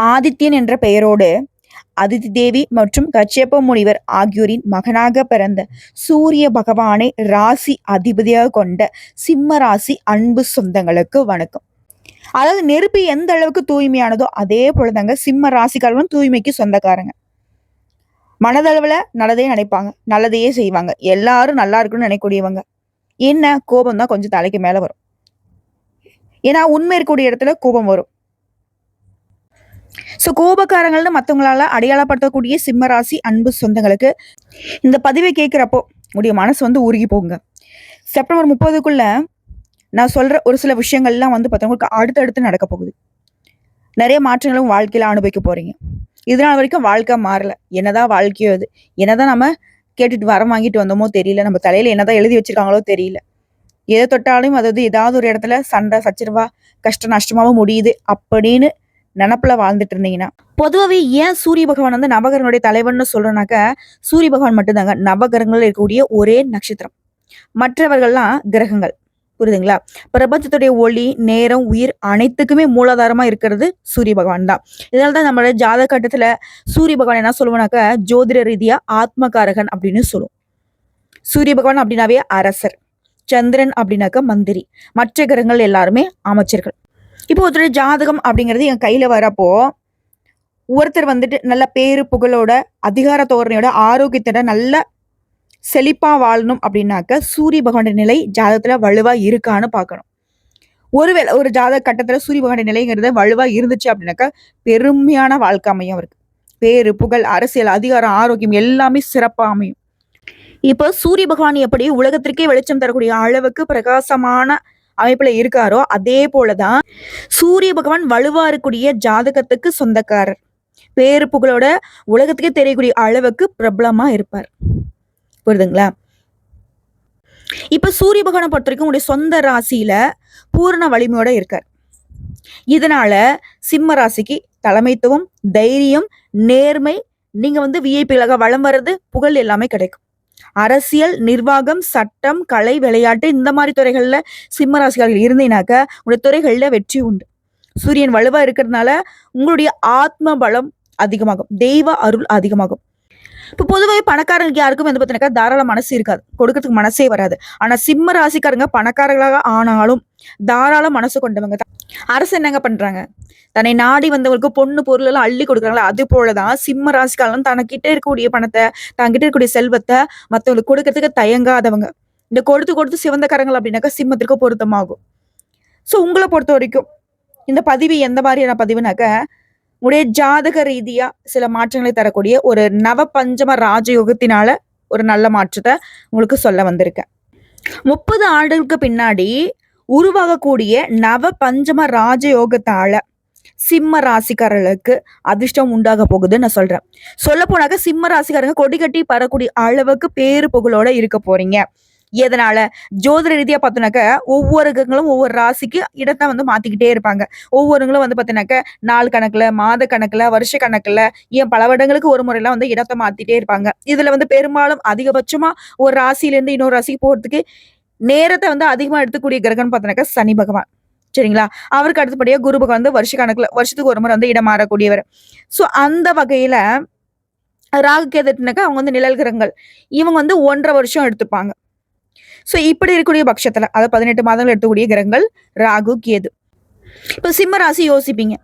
ஆதித்யன் என்ற பெயரோடு அதிதி தேவி மற்றும் கச்சேப்ப முனிவர் ஆகியோரின் மகனாக பிறந்த சூரிய பகவானை ராசி அதிபதியாக கொண்ட சிம்ம ராசி அன்பு சொந்தங்களுக்கு வணக்கம். அதாவது நெருப்பு எந்த அளவுக்கு தூய்மையானதோ அதே போலதாங்க சிம்ம ராசிக்காரங்களும் தூய்மைக்கு சொந்தக்காரங்க. மனதளவுல நல்லதே நினைப்பாங்க நல்லதையே செய்வாங்க. எல்லாரும் நல்லா இருக்குன்னு நினைக்கக்கூடியவங்க. என்ன? கோபம் தான் கொஞ்சம் தலைக்கு மேல வரும். ஏன்னா உண்மை இருக்கக்கூடிய இடத்துல கோபம் வரும். ஸோ கோபக்காரங்கள்னு மற்றவங்களால அடையாளப்படுத்தக்கூடிய சிம்மராசி அன்பு சொந்தங்களுக்கு இந்த பதிவை கேட்குறப்போ உடைய மனசு வந்து உருகி போங்க செப்டம்பர் முப்பதுக்குள்ள நான் சொல்கிற ஒரு சில விஷயங்கள்லாம் வந்து பார்த்தவங்களுக்கு அடுத்தடுத்து நடக்க போகுது. நிறைய மாற்றங்களும் வாழ்க்கையில் அனுபவிக்க போகிறீங்க இதனால் வரைக்கும் வாழ்க்கை மாறலை. என்னதான் வாழ்க்கையோ அது. என்னதான் நம்ம கேட்டுட்டு வரம் வாங்கிட்டு வந்தோமோ தெரியல. நம்ம தலையில் என்னதான் எழுதி வச்சிருக்காங்களோ தெரியல. எதை தொட்டாலும் அதாவது ஏதாவது ஒரு இடத்துல சண்டை சச்சரவா கஷ்ட நஷ்டமாகவும் முடியுது. அப்படின்னு நினப்புல வாழ்ந்துட்டு இருந்தீங்கன்னா பொதுவாகவே ஏன் சூரிய பகவான் வந்து நவகிரகனுடைய தலைவர்னு சொல்றேனாக்க சூரிய பகவான் மட்டும்தாங்க. நவகிரகங்கள் இருக்கக்கூடிய ஒரே நட்சத்திரம். மற்றவர்கள்லாம் கிரகங்கள். புரியுதுங்களா? பிரபஞ்சத்துடைய ஒளி நேரம் உயிர் அனைத்துக்குமே மூலாதாரமா இருக்கிறது சூரிய பகவான் தான். இதனால தான் நம்மளோட ஜாதக கட்டத்துல சூரிய பகவான் என்ன சொல்லுவோம்னாக்க ஜோதிட ரீதியா ஆத்மகாரகன் அப்படின்னு சொல்லுவோம். சூரிய பகவான் அப்படின்னாவே அரசர். சந்திரன் அப்படின்னாக்க மந்திரி. மற்ற கிரகங்கள் எல்லாருமே அமைச்சர்கள். இப்போ ஒருத்தர் ஜாதகம் அப்படிங்கிறது என் கையில் வரப்போ ஒருத்தர் வந்துட்டு நல்ல பேரு புகழோட அதிகார தோரணையோட ஆரோக்கியத்தோட நல்ல செழிப்பாக வாழணும் அப்படின்னாக்க சூரிய பகவானுடைய நிலை ஜாதகத்தில் வலுவாக இருக்கான்னு பார்க்கணும். ஒருவேளை ஒரு ஜாதக கட்டத்தில் சூரிய பகவானுடைய நிலைங்கிறது வலுவாக இருந்துச்சு அப்படின்னாக்கா பெருமையான வாழ்க்கை அமையும் அவருக்கு. பேரு புகழ் அரசியல் அதிகாரம் ஆரோக்கியம் எல்லாமே சிறப்பாக அமையும். இப்போ சூரிய பகவான் எப்படி உலகத்திற்கே வெளிச்சம் தரக்கூடிய அளவுக்கு பிரகாசமான அமைப்புல இருக்காரோ அதே போலதான் சூரிய பகவான் வலுவா இருக்கக்கூடிய ஜாதகத்துக்கு சொந்தக்காரர். பேரு புகழோட உலகத்துக்கே தெரியக்கூடிய அளவுக்கு பிரபலமா இருப்பார். புரியுதுங்களா? இப்ப சூரிய பகவானை பொறுத்த வரைக்கும் உங்களுடைய சொந்த ராசியில பூரண வலிமையோட இருக்கார். இதனால சிம்ம ராசிக்கு தலைமைத்துவம் தைரியம் நேர்மை நீங்க வந்து விஐபிகளாக வளம் வர்றது புகழ் எல்லாமே கிடைக்கும். அரசியல் நிர்வாகம் சட்டம் கலை விளையாட்டு இந்த மாதிரி துறைகளில் சிம்ம ராசிக்காரர்கள் இருந்தீங்கன்னாக்க உங்களுடைய துறைகளில் வெற்றி உண்டு. சூரியன் வலுவா இருக்கிறதுனால உங்களுடைய ஆத்ம பலம் அதிகமாகும். தெய்வ அருள் அதிகமாகும். இப்போ பொதுவாகவே பணக்காரங்களுக்கு யாருக்கும் வந்து பார்த்தீங்கன்னா தாராள மனசு இருக்காது. கொடுக்கறதுக்கு மனசே வராது. ஆனால் சிம்ம ராசிக்காரங்க பணக்காரர்களாக ஆனாலும் தாராள மனசு கொண்டவங்க தான். அரசு என்னங்க பண்றாங்க? தன்னை நாடி வந்தவங்களுக்கு பொண்ணு பொருள் எல்லாம் அள்ளி கொடுக்குறாங்களா? அது போலதான் சிம்ம ராசிக்காரங்களும் தனக்கிட்ட இருக்கக்கூடிய பணத்தை தங்கிட்ட இருக்கக்கூடிய செல்வத்தை மற்றவங்களுக்கு கொடுக்கறதுக்கு தயங்காதவங்க. இந்த கொடுத்து கொடுத்து சிவந்தக்காரங்கள் அப்படின்னாக்கா சிம்மத்திற்கு பொருத்தமாகும். ஸோ உங்களை பொறுத்த வரைக்கும் இந்த பதிவு எந்த மாதிரியான பதிவுனாக்க உடைய ஜாதக ரீதியா சில மாற்றங்களை தரக்கூடிய ஒரு நவ பஞ்சம ராஜயோகத்தினால ஒரு நல்ல மாற்றத்தை உங்களுக்கு சொல்ல வந்திருக்கேன். முப்பது ஆண்டுகளுக்கு பின்னாடி உருவாகக்கூடிய நவ பஞ்சம ராஜயோகத்தால சிம்ம ராசிக்காரர்களுக்கு அதிர்ஷ்டம் உண்டாக போகுதுன்னு நான் சொல்றேன். சொல்ல போனாக்க சிம்ம ராசிக்காரங்க கொடி கட்டி பறக்கூடிய அளவுக்கு பேரு புகழோட இருக்க போறீங்க. எதனால? ஜோதிட ரீதியா பார்த்தோன்னாக்க ஒவ்வொரு கிரகங்களும் ஒவ்வொரு ராசிக்கு இடத்த வந்து மாத்திக்கிட்டே இருப்பாங்க. ஒவ்வொருங்களும் வந்து பார்த்தீங்கன்னாக்க நாள் கணக்குல மாத கணக்குல வருஷ கணக்குல ஏன் பல வருடங்களுக்கு ஒரு முறையெல்லாம் வந்து இடத்த மாத்திட்டே இருப்பாங்க. இதுல வந்து பெரும்பாலும் அதிகபட்சமா ஒரு ராசியில இருந்து இன்னொரு ராசிக்கு போறதுக்கு நேரத்தை வந்து அதிகமா எடுத்துக்கூடிய கிரகம்னு பார்த்தோன்னாக்க சனி பகவான். சரிங்களா? அவருக்கு அடுத்தபடியா குரு பகவான் வந்து வருஷ கணக்குல வருஷத்துக்கு ஒரு முறை வந்து இடம் மாறக்கூடியவர். ஸோ அந்த வகையில ராகு கேதுனாக்கா அவங்க வந்து நிழல் கிரகங்கள். இவங்க வந்து ஒன்றரை வருஷம் எடுத்துப்பாங்க. ஸோ இப்படி இருக்கக்கூடிய பட்சத்துல அதாவது பதினெட்டு மாதங்கள் எடுத்துக்கூடிய கிரகங்கள் ராகு கேது. இப்போ சிம்ம ராசி யோசிப்பீங்க.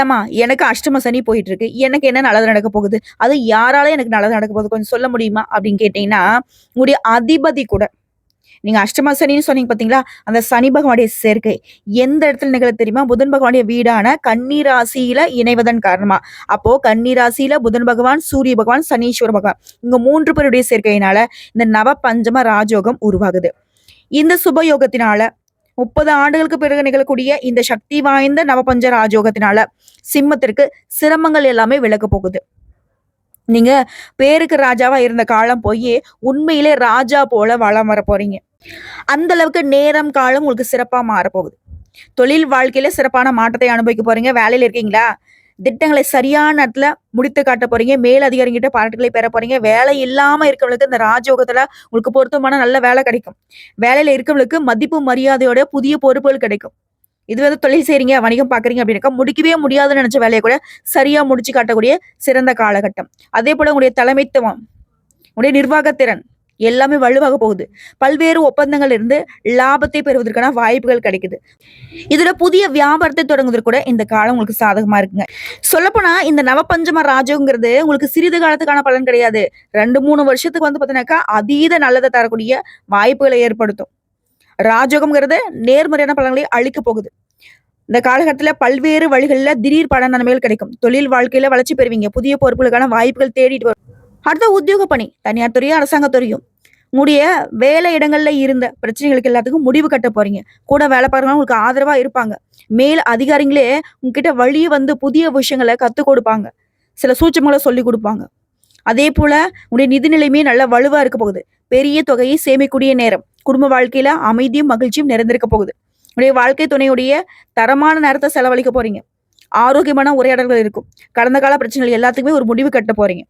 ஏமா எனக்கு அஷ்டம சனி போயிட்டு இருக்கு எனக்கு என்ன நல்லது நடக்க போகுது? அது யாரால எனக்கு நல்லது நடக்க போகுது? கொஞ்சம் சொல்ல முடியுமா? அப்படின்னு கேட்டீங்கன்னா உங்களுடைய அதிபதி கூட நீங்க அஷ்டம சனின்னு சொன்னீங்க பாத்தீங்களா? அந்த சனி பகவானுடைய சேர்க்கை. எந்த இடத்துல நிகழ தெரியுமா? புதன் பகவானுடைய வீடான கன்னிராசியில இணைவதன் காரணமா. அப்போ கன்னிராசியில புதன் பகவான் சூரிய பகவான் சனீஸ்வர பகவான். இங்க மூன்று பேருடைய சேர்க்கையினால இந்த நவ பஞ்சம ராஜயோகம் உருவாகுது. இந்த சுபயோகத்தினால முப்பது ஆண்டுகளுக்கு பிறகு நிகழக்கூடிய இந்த சக்தி வாய்ந்த நவபஞ்ச ராஜயோகத்தினால சிம்மத்திற்கு சிரமங்கள் எல்லாமே விலக போகுது. நீங்க பேருக்கு ராஜாவா இருந்த காலம் போய் உண்மையிலே ராஜா போல வளம் வர போறீங்க. அந்த அளவுக்கு நேரம் காலம் உங்களுக்கு சிறப்பாக மாறப்போகுது. தொழில் வாழ்க்கையில சிறப்பான மாற்றத்தை அனுபவிக்க போறீங்க. வேலையில இருக்கீங்களா? திட்டங்களை சரியான இடத்துல முடித்து காட்ட போறீங்க. மேல் அதிகாரிகிட்ட பாராட்டுகளை பெற போறீங்க. வேலை இல்லாம இருக்கவங்களுக்கு இந்த ராஜயோகத்துல உங்களுக்கு பொருத்தமான நல்ல வேலை கிடைக்கும். வேலையில இருக்கவங்களுக்கு மதிப்பு மரியாதையோட புதிய பொறுப்புகள் கிடைக்கும். இது வந்து தொழில் செய்றீங்க வணிகம் பார்க்குறீங்க அப்படின்னாக்கா முடிக்கவே முடியாதுன்னு நினைச்ச வேலையை கூட சரியா முடிச்சு காட்டக்கூடிய சிறந்த காலகட்டம். அதே போல உங்களுடைய தலைமைத்துவம் உங்களுடைய நிர்வாகத்திறன் எல்லாமே வலுவாக போகுது. பல்வேறு ஒப்பந்தங்கள் இருந்து லாபத்தை பெறுவதற்கான வாய்ப்புகள் கிடைக்குது. இதுல புதிய வியாபாரத்தை தொடங்குவதற்கு கூட இந்த காலம் உங்களுக்கு சாதகமா இருக்குங்க. சொல்லப்போனா இந்த நவபஞ்சம ராஜங்கிறது உங்களுக்கு சிறிது காலத்துக்கான பலன் கிடையாது. ரெண்டு மூணு வருஷத்துக்கு வந்து பார்த்தீங்கன்னாக்கா அதீத நல்லதை தரக்கூடிய வாய்ப்புகளை ஏற்படுத்தும். ராஜோகம்ங்கிறது நேர்மறையான பலன்களை அழிக்க போகுது. இந்த காலகட்டத்தில் பல்வேறு வழிகளில் திடீர் பல நன்மைகள் கிடைக்கும். தொழில் வாழ்க்கையில வளர்ச்சி பெறுவீங்க. புதிய பொறுப்புகளுக்கான வாய்ப்புகள் தேடிட்டு வரும். அடுத்த உத்தியோக பணி தனியார் துறையும் அரசாங்க துறையும். உங்களுடைய வேலை இடங்கள்ல இருந்த பிரச்சனைகளுக்கு எல்லாத்துக்கும் முடிவு கட்ட போறீங்க. கூட வேலை பார்க்கறவங்க உங்களுக்கு ஆதரவா இருப்பாங்க. மேல் அதிகாரிங்களே உங்ககிட்ட வழியே வந்து புதிய விஷயங்களை கற்றுக் கொடுப்பாங்க. சில சூட்சமங்களை சொல்லி கொடுப்பாங்க. அதே போல உங்களுடைய நிதி நிலையுமே நல்ல வலுவா இருக்க போகுது. பெரிய தொகையை சேமிக்கூடிய நேரம். குடும்ப வாழ்க்கையில அமைதியும் மகிழ்ச்சியும் நிறைந்திருக்க போகுது. உங்களுடைய வாழ்க்கை துணையுடைய தரமான நேரத்தை செலவழிக்க போறீங்க. ஆரோக்கியமான உரையாடல்கள் இருக்கும். கடந்த கால பிரச்சனைகள் எல்லாத்துக்குமே ஒரு முடிவு கட்ட போறீங்க.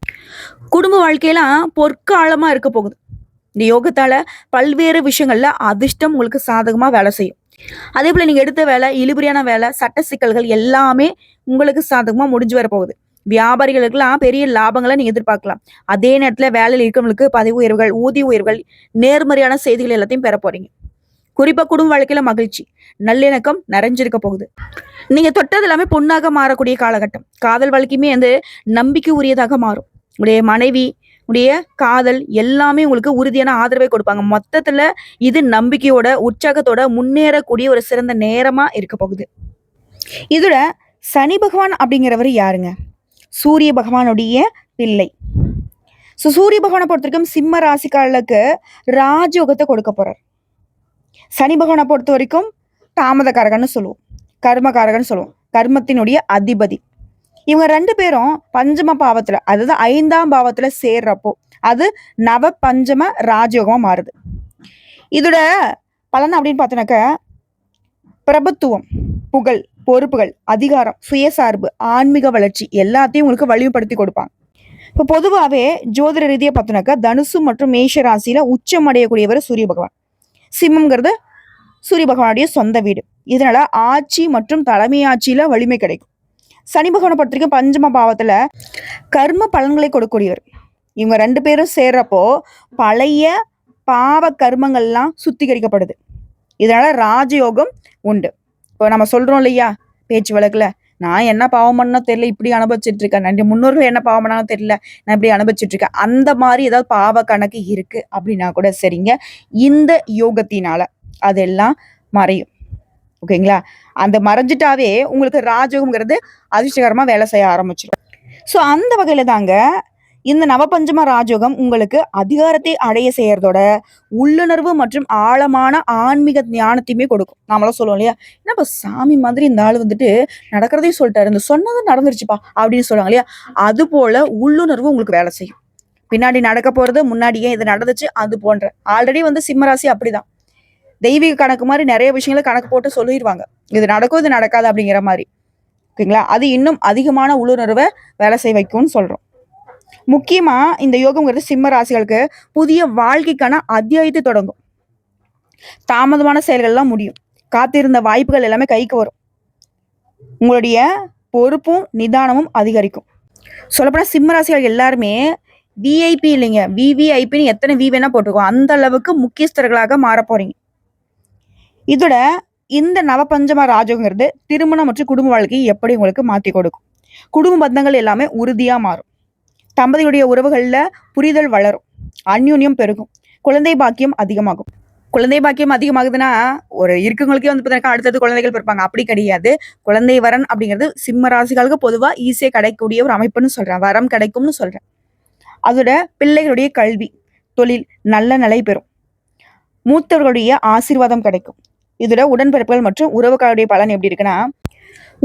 குடும்ப வாழ்க்கையெல்லாம் பொற்காலமா இருக்க போகுது. இந்த யோகத்தால பல்வேறு விஷயங்கள்ல அதிர்ஷ்டம் உங்களுக்கு சாதகமா வேலை செய்யும். அதே போல நீங்க எடுத்த வேலை இழுபறியான வேலை சட்ட சிக்கல்கள் எல்லாமே உங்களுக்கு சாதகமா முடிஞ்சு வர போகுது. வியாபாரிகளுக்கெல்லாம் பெரிய லாபங்களை நீங்க எதிர்பார்க்கலாம். அதே நேரத்துல வேலையில் இருக்கிறவங்களுக்கு பதவி உயர்வுகள் ஊதிய உயர்வுகள் நேர்மறையான செய்திகள் எல்லாத்தையும் பெற போறீங்க. குறிப்பா குடும்ப வாழ்க்கையில மகிழ்ச்சி நல்லிணக்கம் நிறைஞ்சிருக்க போகுது. நீங்க தொட்டது எல்லாமே பொண்ணாக மாறக்கூடிய காலகட்டம். காதல் வாழ்க்கையுமே வந்து நம்பிக்கை உரியதாக மாறும். உடைய மனைவி உடைய காதல் எல்லாமே உங்களுக்கு உறுதியான ஆதரவை கொடுப்பாங்க. மொத்தத்துல இது நம்பிக்கையோட உற்சாகத்தோட முன்னேறக்கூடிய ஒரு சிறந்த நேரமா இருக்க போகுது. இதோட சனி பகவான் அப்படிங்கிறவர் யாருங்க? சூரிய பகவானுடைய பிள்ளை. ஸோ சூரிய பகவானை பொறுத்த வரைக்கும் சிம்ம ராசிக்காரர்களுக்கு ராஜயோகத்தை கொடுக்க போறார். சனி பகவானை பொறுத்த வரைக்கும் தாமதக்காரகன்னு சொல்லுவோம். கர்மகாரகன்னு சொல்லுவோம். கர்மத்தினுடைய அதிபதி. இவங்க ரெண்டு பேரும் பஞ்சம பாவத்துல அதாவது ஐந்தாம் பாவத்துல சேர்றப்போ அது நவ பஞ்சம ராஜயோகமா மாறுது. இதோட பலன் அப்படின்னு பார்த்தோன்னாக்க பிரபுத்துவம் புகழ் பொறுப்புகள் அதிகாரம் சுயசார்பு ஆன்மீக வளர்ச்சி எல்லாத்தையும் உங்களுக்கு வலிமைப்படுத்தி கொடுப்பாங்க. இப்போ பொதுவாகவே ஜோதிட ரீதியாக பார்த்தோன்னாக்கா தனுசு மற்றும் மேஷ ராசியில உச்சம் அடையக்கூடியவர் சூரிய பகவான். சிம்மங்கிறது சூரிய பகவானுடைய சொந்த வீடு. இதனால ஆட்சி மற்றும் தலைமை ஆட்சியில வலிமை கிடைக்கும். சனி பகவானை பொறுத்த வரைக்கும் பஞ்சம பாவத்துல கர்ம பலன்களை கொடுக்கக்கூடியவர். இவங்க ரெண்டு பேரும் சேர்றப்போ பழைய பாவ கர்மங்கள்லாம் சுத்திகரிக்கப்படுது. இதனால ராஜயோகம் உண்டு. இப்போ நம்ம சொல்றோம் இல்லையா? பேச்சு வழக்குல நான் என்ன பாவம் பண்ணோ தெரியல இப்படி அனுபவிச்சுட்டு இருக்கேன் நன்றி முன்னோர்கள் என்ன பாவம் பண்ணாலும் தெரியல நான் இப்படி அனுபவிச்சுட்டு இருக்கேன் அந்த மாதிரி ஏதாவது பாவ கணக்கு இருக்கு அப்படின்னா கூட சரிங்க. இந்த யோகத்தினால அதெல்லாம் மறையும். ஓகேங்களா? அந்த மறைஞ்சிட்டாவே உங்களுக்கு ராஜயோகம்ங்கிறது அதிர்ஷ்டகரமா வேலை செய்ய ஆரம்பிச்சிடும் ஸோ அந்த வகையில தாங்க இந்த நவபஞ்சம ராஜயோகம் உங்களுக்கு அதிகாரத்தை அடைய செய்யறதோட உள்ளுணர்வு மற்றும் ஆழமான ஆன்மீக ஞானத்தையுமே கொடுக்கும். நாமளாம் சொல்லுவோம் இல்லையா? என்னப்பா சாமி மாதிரி இந்த ஆள் வந்துட்டு நடக்கிறதையும் சொல்லிட்டாரு. இந்த சொன்னது நடந்துருச்சுப்பா அப்படின்னு சொல்லுவாங்க இல்லையா? அது போல உள்ளுணர்வு உங்களுக்கு வேலை செய்யும். பின்னாடி நடக்க போறது முன்னாடியே இது நடந்துச்சு அது போன்ற. ஆல்ரெடி வந்து சிம்மராசி அப்படிதான். தெய்வீக கணக்கு மாதிரி நிறைய விஷயங்களை கணக்கு போட்டு சொல்லிடுவாங்க இது நடக்கும் இது நடக்காது அப்படிங்கிற மாதிரி. ஓகேங்களா? அது இன்னும் அதிகமான உள்ளுணர்வை வேலை செய்ய வைக்கும்னு சொல்றோம். முக்கியமா இந்த யோகம்ங்கிறது சிம்ம ராசிகளுக்கு புதிய வாழ்க்கைக்கான அத்தியாயத்தை தொடங்கும். தாமதமான செயல்கள்லாம் முடியும். காத்திருந்த வாய்ப்புகள் எல்லாமே கைக்கு வரும். உங்களுடைய பொறுப்பும் நிதானமும் அதிகரிக்கும். சொல்லப்போனால் சிம்ம ராசிகள் எல்லாருமே விஐபி இல்லைங்க. விவிஐபின்னு எத்தனை வி வேணா போட்டிருக்கோம். அந்த அளவுக்கு முக்கியஸ்தர்களாக மாற போறீங்க. இதோட இந்த நவபஞ்சம ராஜங்கிறது திருமணம் மற்றும் குடும்ப வாழ்க்கையை எப்படி உங்களுக்கு மாற்றி கொடுக்கும். குடும்ப பந்தங்கள் எல்லாமே உறுதியா மாறும். தம்பதியுடைய உறவுகளில் புரிதல் வளரும். அந்யூன்யம் பெருகும். குழந்தை பாக்கியம் அதிகமாகும். குழந்தை பாக்கியம் அதிகமாகுதுன்னா ஒரு இருக்கவங்களுக்கே வந்து பார்த்தீங்கன்னா அடுத்தது குழந்தைகள் பிறப்பாங்க. அப்படி கிடையாது. குழந்தை வரன் அப்படிங்கிறது சிம்ம ராசிகளுக்கு பொதுவாக ஈஸியாக கிடைக்கக்கூடிய ஒரு அமைப்புன்னு சொல்கிறேன் வரம் கிடைக்கும்னு சொல்கிறேன் அதோட பிள்ளைகளுடைய கல்வி தொழில் நல்ல நிலை பெறும். மூத்தவர்களுடைய ஆசீர்வாதம் கிடைக்கும். இதோட உடன்பிறப்புகள் மற்றும் உறவுகளுடைய பலன் எப்படி இருக்குன்னா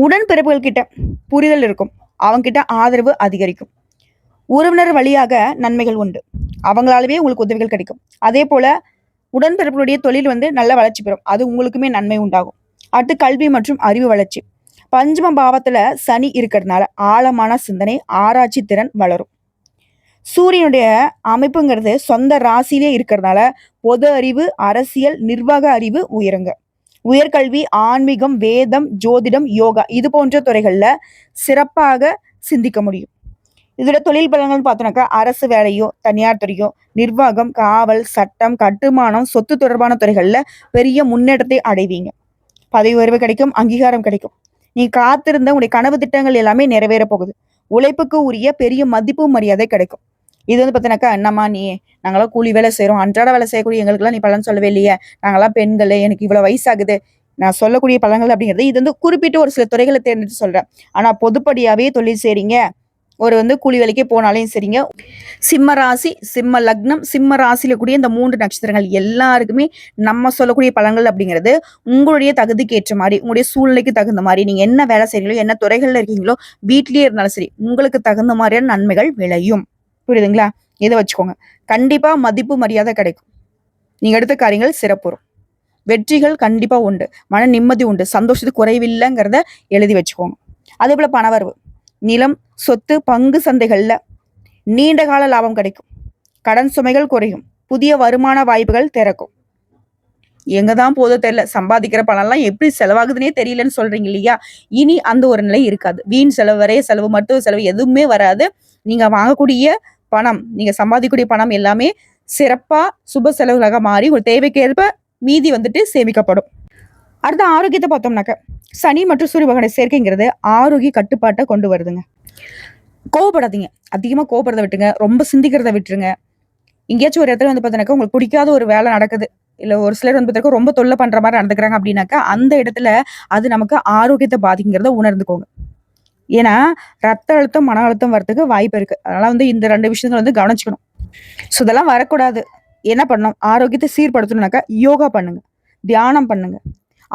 உடன்பிறப்புகள் கிட்ட புரிதல் இருக்கும். அவங்க கிட்ட ஆதரவு அதிகரிக்கும். உறவினர் வழியாக நன்மைகள் உண்டு. அவங்களாலவே உங்களுக்கு உதவிகள் கிடைக்கும். அதே போல உடன்பிறப்புடைய தொழில் வந்து நல்ல வளர்ச்சி பெறும். அது உங்களுக்குமே நன்மை உண்டாகும். அடுத்து கல்வி மற்றும் அறிவு வளர்ச்சி. பஞ்சம பாவத்துல சனி இருக்கிறதுனால ஆழமான சிந்தனை ஆராய்ச்சி திறன் வளரும். சூரியனுடைய அமைப்புங்கிறது சொந்த ராசியிலே இருக்கிறதுனால பொது அறிவு அரசியல் நிர்வாக அறிவு உயருங்க. உயர்கல்வி ஆன்மீகம் வேதம் ஜோதிடம் யோகா இது போன்ற துறைகளில் சிறப்பாக சிந்திக்க முடியும். இதோட தொழில் பலங்கள்னு பார்த்தோம்னாக்கா அரசு வேலையோ தனியார் துறையோ நிர்வாகம் காவல் சட்டம் கட்டுமானம் சொத்து தொடர்பான துறைகளில் பெரிய முன்னேற்றத்தை அடைவீங்க. பதவி உயர்வு கிடைக்கும் அங்கீகாரம் கிடைக்கும். நீ காத்திருந்த உடைய கனவு திட்டங்கள் எல்லாமே நிறைவேற போகுது. உழைப்புக்கு உரிய பெரிய மதிப்பு மரியாதை கிடைக்கும். இது வந்து பார்த்தீங்கன்னாக்கா என்னம்மா நீ? நாங்களாம் கூலி வேலை செய்கிறோம் அன்றாட வேலை செய்யக்கூடிய எங்களுக்குலாம் நீ பலன் சொல்லவே இல்லையே. நாங்களாம் பெண்கள் எனக்கு இவ்வளோ வயசாகுது. நான் சொல்லக்கூடிய பலன்கள் அப்படிங்கிறது இது வந்து குறிப்பிட்டு ஒரு சில துறைகளை தேர்ந்தெடுத்து சொல்கிறேன் ஆனால் பொதுப்படியாகவே தொழில் செய்கிறீங்க ஒரு வந்து கூலி வேலைக்கே போனாலையும் சரிங்க. சிம்ம ராசி சிம்ம லக்னம் சிம்ம ராசியில கூடிய இந்த மூன்று நட்சத்திரங்கள் எல்லாருக்குமே நம்ம சொல்லக்கூடிய பலன்கள் அப்படிங்கிறது உங்களுடைய தகுதிக்கு ஏற்ற மாதிரி உங்களுடைய சூழ்நிலைக்கு தகுந்த மாதிரி நீங்க என்ன வேலை செய்றீங்களோ என்ன துறைகள்ல இருக்கீங்களோ வீட்லயே இருந்தாலும் சரி உங்களுக்கு தகுந்த மாதிரியான நன்மைகள் விளையும். புரியுதுங்களா? இதை வச்சுக்கோங்க. கண்டிப்பா மதிப்பு மரியாதை கிடைக்கும். நீங்க எடுத்த காரியங்கள் சிறப்புறும். வெற்றிகள் கண்டிப்பா உண்டு. மன நிம்மதி உண்டு. சந்தோஷத்துக்கு குறைவில்லைங்கிறத எழுதி வச்சுக்கோங்க. அதே போல பணவரவு. நிலம் சொத்து பங்கு சந்தைகளில் நீண்ட கால லாபம் கிடைக்கும். கடன் சுமைகள் குறையும். புதிய வருமான வாய்ப்புகள் திறக்கும். எங்க தான் போதோ தெரியல சம்பாதிக்கிற பணம்லாம் எப்படி செலவாகுதுன்னே தெரியலன்னு சொல்றீங்க இல்லையா? இனி அந்த ஒரு நிலை இருக்காது. வீண் செலவு வரைய செலவு மருத்துவ செலவு எதுவுமே வராது. நீங்க வாங்கக்கூடிய பணம் நீங்க சம்பாதிக்கக்கூடிய பணம் எல்லாமே சிறப்பா சுப செலவுகளாக மாறி ஒரு தேவைக்கேற்ப மீதி வந்துட்டு சேமிக்கப்படும். அடுத்த ஆரோக்கியத்தை பார்த்தோம்னாக்க சனி மற்றும் சூரிய பகவானுடைய சேர்க்கைங்கிறது ஆரோக்கிய கட்டுப்பாட்டை கொண்டு வருதுங்க. கோவப்படாதீங்க. அதிகமாக கோவப்படுறத விட்டுங்க ரொம்ப சிந்திக்கிறத விட்டுருங்க. எங்கேயாச்சும் ஒரு இடத்துல வந்து பார்த்தீங்கன்னாக்கா உங்களுக்கு பிடிக்காத ஒரு வேலை நடக்குது. இல்லை ஒரு சிலர் வந்து பார்த்தீங்கன்னா ரொம்ப தொல்லை பண்ணுற மாதிரி நடந்துக்கிறாங்க அப்படின்னாக்கா அந்த இடத்துல அது நமக்கு ஆரோக்கியத்தை பாதிக்குங்கிறத உணர்ந்துக்கோங்க. ஏன்னா ரத்த அழுத்தம் மன அழுத்தம் வரதுக்கு வாய்ப்பு இருக்கு. அதனால வந்து இந்த ரெண்டு விஷயங்கள் வந்து கவனிச்சுக்கணும். ஸோ இதெல்லாம் வரக்கூடாது. என்ன பண்ணணும்? ஆரோக்கியத்தை சீர்படுத்தணும்னாக்கா யோகா பண்ணுங்க. தியானம் பண்ணுங்க.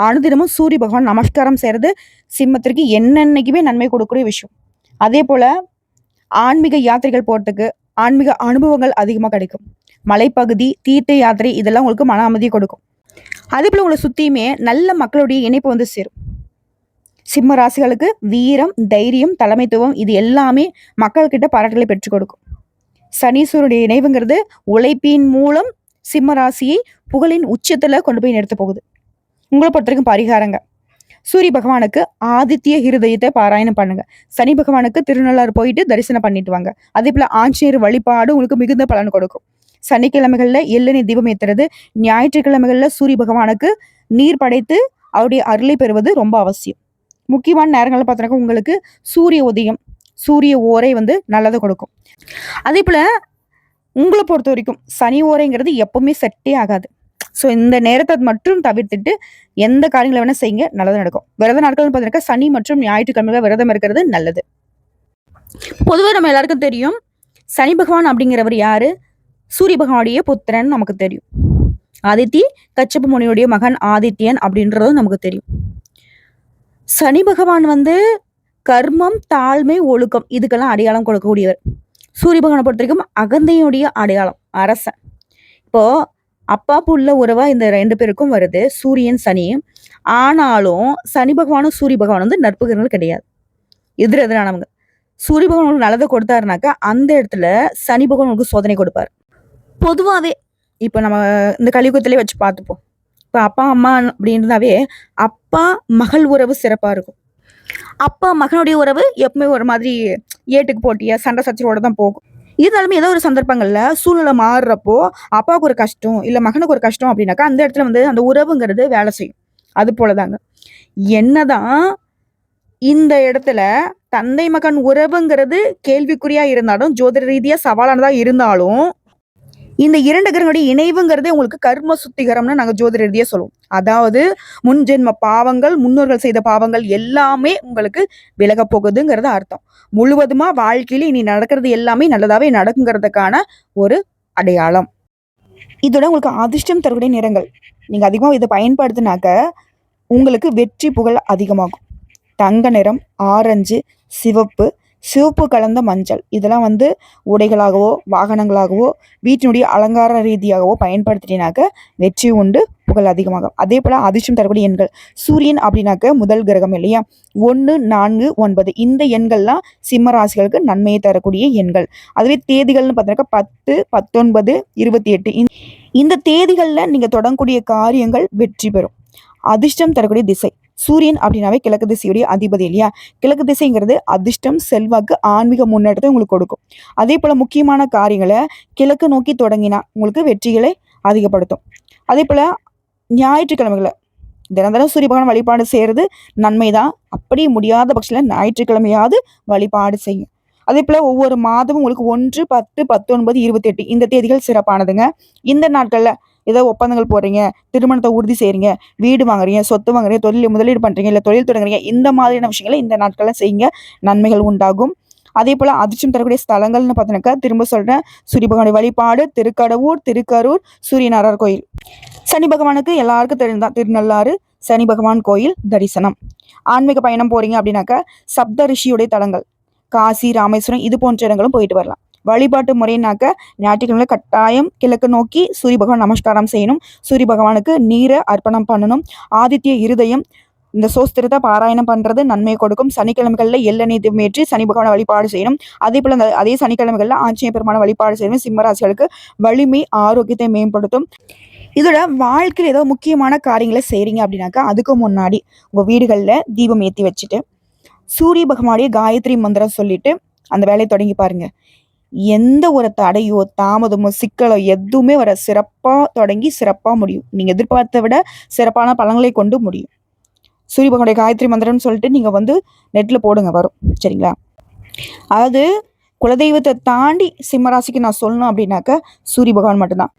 அனுதினமும் சூரிய பகவான் நமஸ்காரம் செய்கிறது சிம்மத்திற்கு என்னென்னைக்குமே நன்மை கொடுக்கக்கூடிய விஷயம். அதே போல் ஆன்மீக யாத்திரைகள் போகிறதுக்கு ஆன்மீக அனுபவங்கள் அதிகமாக கிடைக்கும். மலைப்பகுதி தீர்த்த யாத்திரை இதெல்லாம் உங்களுக்கு மன அமைதியை கொடுக்கும். அதே போல் உங்களை சுற்றியுமே நல்ல மக்களுடைய இணைப்பு வந்து சேரும். சிம்ம ராசிகளுக்கு வீரம் தைரியம் தலைமைத்துவம் இது எல்லாமே மக்கள்கிட்ட பாராட்டுகளை பெற்றுக் கொடுக்கும். சனீஸ்வருடைய இணைவுங்கிறது உழைப்பின் மூலம் சிம்ம ராசியை புகழின் உச்சத்தில் கொண்டு போய் நிறுத்த போகுது. உங்களை பொறுத்த வரைக்கும் பரிகாரங்க. சூரிய பகவானுக்கு ஆதித்ய ஹிருதயத்தை பாராயணம் பண்ணுங்க. சனி பகவானுக்கு திருநள்ளாறு போயிட்டு தரிசனம் பண்ணிட்டு வாங்க. அதே போல ஆஞ்சநேயர் வழிபாடு உங்களுக்கு மிகுந்த பலன் கொடுக்கும். சனிக்கிழமைகளில் எள்ளெண்ணெய் தீபம் ஏத்துறது ஞாயிற்றுக்கிழமைகளில் சூரிய பகவானுக்கு நீர் படைத்து அவருடைய அருளை பெறுவது ரொம்ப அவசியம். முக்கியமான நேரங்களில் பார்த்தோன்னாக்கா உங்களுக்கு சூரிய உதயம் சூரிய ஓரை வந்து நல்லதை கொடுக்கும். அதே போல் உங்களை பொறுத்த வரைக்கும் சனி ஓரைங்கிறது எப்பவுமே செட்டே ஆகாது. ஸோ இந்த நேரத்தை மட்டும் தவிர்த்துட்டு எந்த காரியங்களை வேணா செய்யுங்க நல்லது நடக்கும். விரத நாட்கள்னு பார்த்தீங்கன்னா சனி மற்றும் ஞாயிற்றுக்கிழமைகள் விரதம் இருக்கிறது நல்லது. பொதுவாக நம்ம எல்லாருக்கும் தெரியும் சனி பகவான் அப்படிங்கிறவர் யாரு? சூரிய பகவானுடைய புத்திரன் நமக்கு தெரியும். ஆதித்தி கச்சப்பு முனியுடைய மகன் ஆதித்யன் அப்படின்றதும் நமக்கு தெரியும். சனி பகவான் வந்து கர்மம் தாழ்மை ஒழுக்கம் இதுக்கெல்லாம் அடையாளம் கொடுக்கக்கூடியவர். சூரிய பகவானை பொறுத்த வரைக்கும் அகந்தையுடைய அடையாளம் அரசன். இப்போ அப்பா புள்ள உறவா இந்த ரெண்டு பேருக்கும் வருது. சூரியன் சனி ஆனாலும் சனி பகவானும் சூரிய பகவான் வந்து நட்புகிறவர்கள் கிடையாது. எதிர் எதிரானவங்க. சூரிய பகவான் உங்களுக்கு நல்லதை கொடுத்தாருனாக்கா அந்த இடத்துல சனி பகவான் உங்களுக்கு சோதனை கொடுப்பாரு. பொதுவாகவே இப்போ நம்ம இந்த கலியுகத்திலே வச்சு பார்த்துப்போம். இப்போ அப்பா அம்மா அப்படின்றதாவே அப்பா மகள் உறவு சிறப்பாக இருக்கும். அப்பா மகனுடைய உறவு எப்பவுமே ஒரு மாதிரி ஏட்டுக்கு போட்டியா சண்டை சச்சரவோட தான் போகும். இருந்தாலுமே ஏதோ ஒரு சந்தர்ப்பங்களில் சூழ்நிலை மாறுறப்போ அப்பாவுக்கு ஒரு கஷ்டம் இல்லை மகனுக்கு ஒரு கஷ்டம் அப்படின்னாக்கா அந்த இடத்துல வந்து அந்த உறவுங்கிறது வேலை செய்யும். அது போலதாங்க. என்னதான் இந்த இடத்துல தந்தை மகன் உறவுங்கிறது கேள்விக்குறியா இருந்தாலும் ஜோதிட ரீதியா சவாலானதா இருந்தாலும் இந்த இரண்டு கிரகங்களுடைய இணைவுங்கிறதே உங்களுக்கு கர்ம சுத்திகரம்னு நாங்கள் ஜோதிட ரீதியாக சொல்லுவோம். அதாவது முன்ஜென்ம பாவங்கள் முன்னோர்கள் செய்த பாவங்கள் எல்லாமே உங்களுக்கு விலக போகுதுங்கிறது அர்த்தம். முழுவதுமா வாழ்க்கையில இனி நடக்கிறது எல்லாமே நல்லதாவே நடக்குங்கிறதுக்கான ஒரு அடையாளம். இதோட உங்களுக்கு அதிர்ஷ்டம் தரக்கூடிய நிறங்கள் நீங்க அதிகமாக இதை பயன்படுத்தினாக்க உங்களுக்கு வெற்றி புகழ் அதிகமாகும். தங்க நிறம் ஆரஞ்சு சிவப்பு சிவப்பு கலந்த மஞ்சள். இதெல்லாம் வந்து உடைகளாகவோ வாகனங்களாகவோ வீட்டினுடைய அலங்கார ரீதியாகவோ பயன்படுத்தினாக்க வெற்றி உண்டு புகழ் அதிகமாகும். அதே போல் அதிர்ஷ்டம் தரக்கூடிய எண்கள். சூரியன் அப்படின்னாக்க முதல் கிரகம் இல்லையா? ஒன்று நான்கு ஒன்பது. இந்த எண்கள்லாம் சிம்ம ராசிகளுக்கு நன்மையை தரக்கூடிய எண்கள். அதுவே தேதிகள்னு பார்த்தீங்கன்னாக்கா பத்து பத்தொன்பது இருபத்தி எட்டு. இந்த தேதிகளில் நீங்கள் தொடங்கக்கூடிய காரியங்கள் வெற்றி பெறும். அதிர்ஷ்டம் தரக்கூடிய திசை. சூரியன் அப்படின்னாவே கிழக்கு திசையுடைய அதிபதி இல்லையா? கிழக்கு திசைங்கிறது அதிர்ஷ்டம் செல்வாக்கு ஆன்மீக முன்னேற்றத்தை உங்களுக்கு கொடுக்கும். அதே போல் முக்கியமான காரியங்களை கிழக்கு நோக்கி தொடங்கினா உங்களுக்கு வெற்றிகளை அதிகப்படுத்தும். அதே போல் ஞாயிற்றுக்கிழமைகளை தினம் தினம் சூரிய பகவான் வழிபாடு செய்கிறது நன்மை தான் அப்படி முடியாத பட்சத்தில் ஞாயிற்றுக்கிழமையாவது வழிபாடு செய்யும். அதே போல் ஒவ்வொரு மாதமும் உங்களுக்கு ஒன்று பத்து பத்தொன்பது இருபத்தெட்டு இந்த தேதிகள் சிறப்பானதுங்க. இந்த நாட்களில் ஏதோ ஒப்பந்தங்கள் போடுறீங்க திருமணத்தை உறுதி செய்கிறீங்க வீடு வாங்குறீங்க சொத்து வாங்குறீங்க தொழில் முதலீடு பண்ணுறீங்க இல்லை தொழில் தொடங்குறீங்க இந்த மாதிரியான விஷயங்களை இந்த நாட்கள்லாம் செய்யுங்க. நன்மைகள் உண்டாகும். அதே போல் அதிர்ஷ்டம் தரக்கூடிய ஸ்தலங்கள்னு பார்த்தோன்னாக்கா திரும்ப சொல்கிறேன் சூரிய பகவானுடைய வழிபாடு திருக்கடவுர் திருக்கரூர் சூரியநாரார் கோயில். சனி பகவானுக்கு எல்லாருக்கும் தெரிந்தா திருநள்ளாறு சனி பகவான் கோயில் தரிசனம். ஆன்மீக பயணம் போகிறீங்க அப்படின்னாக்கா சப்த ரிஷியுடைய தலங்கள் காசி ராமேஸ்வரம் இது போன்ற இடங்களும் போயிட்டு வரலாம். வழிபாட்டு முறைனாக்க ஞாயிற்றுக்கிழமை கட்டாயம் கிழக்கு நோக்கி சூரிய பகவான் நமஸ்காரம் செய்யணும். சூரிய பகவானுக்கு நீரை அர்ப்பணம் பண்ணணும். ஆதித்ய இருதயம் இந்த சோஸ்திரத்தை பாராயணம் பண்ணுறது நன்மை கொடுக்கும். சனிக்கிழமைகளில் எள்ளெண்ணெய் ஏற்றி சனி பகவானை வழிபாடு செய்யணும். அதே போல் அந்த அதே சனிக்கிழமைகளில் ஆஞ்சநேய பெருமான வழிபாடு செய்யணும். சிம்மராசிகளுக்கு வலிமை ஆரோக்கியத்தை மேம்படுத்தும். இதோட வாழ்க்கையில் ஏதோ முக்கியமான காரியங்களை செய்கிறீங்க அப்படின்னாக்கா அதுக்கு முன்னாடி உங்கள் வீடுகளில் தீபம் ஏற்றி வச்சுட்டு சூரிய பகவானுடைய காயத்ரி மந்திரம் சொல்லிட்டு அந்த வேலையை தொடங்கி பாருங்கள் எந்த ஒரு தடையோ தாமதமோ சிக்கலோ எதுவுமே வர சிறப்பாக தொடங்கி சிறப்பாக முடியும். நீங்கள் எதிர்பார்த்த விட சிறப்பான பலன்களை கொண்டு முடியும். சூரிய பகவானுடைய காயத்ரி மந்திரம்னு சொல்லிட்டு நீங்கள் வந்து நெட்டில் போடுங்க வரும். சரிங்களா? அதாவது குலதெய்வத்தை தாண்டி சிம்மராசிக்கு நான் சொல்லணும் அப்படின்னாக்க சூரிய பகவான் மட்டும்தான்.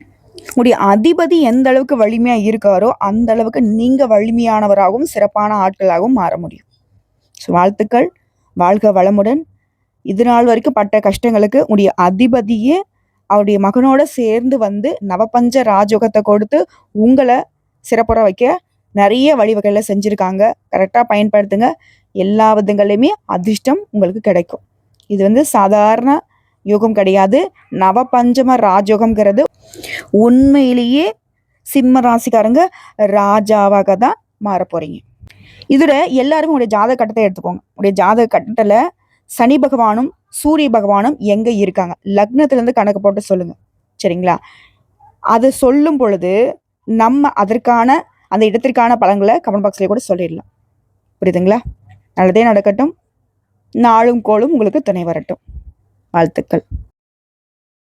உடைய அதிபதி எந்த அளவுக்கு வலிமையாக இருக்காரோ அந்த அளவுக்கு நீங்கள் வலிமையானவராகவும் சிறப்பான ஆட்களாகவும் மாற முடியும். ஸோ வாழ்த்துக்கள். வாழ்க வளமுடன். இது நாள் வரைக்கும் பட்ட கஷ்டங்களுக்கு உடைய அதிபதியே அவருடைய மகனோட சேர்ந்து வந்து நவபஞ்ச ராஜோகத்தை கொடுத்து உங்களை சிறப்புற வைக்க நிறைய வழிவகையில் செஞ்சுருக்காங்க. கரெக்டாக பயன்படுத்துங்க. எல்லா விதங்களையுமே அதிர்ஷ்டம் உங்களுக்கு கிடைக்கும். இது வந்து சாதாரண யோகம் கிடையாது. நவபஞ்சம ராஜயோகம்ங்கிறது உண்மையிலேயே சிம்ம ராசிக்காரங்க ராஜாவாக தான் மாற போகிறீங்க இதோட எல்லாருமே உடைய ஜாதக கட்டத்தை எடுத்துக்கோங்க. உடைய ஜாதக கட்டத்தில் சனி பகவானும் சூரிய பகவானும் எங்கே இருக்காங்க? லக்னத்துலேருந்து கணக்கு போட்டு சொல்லுங்கள் சரிங்களா? அது சொல்லும் பொழுது நம்ம அதற்கான அந்த இடத்திற்கான பலன்களை கமெண்ட் பாக்ஸ்லேயே கூட சொல்லிடலாம். புரியுதுங்களா? நல்லதே நடக்கட்டும். நாளும் கோளும் உங்களுக்கு துணை வரட்டும். வாழ்த்துக்கள்.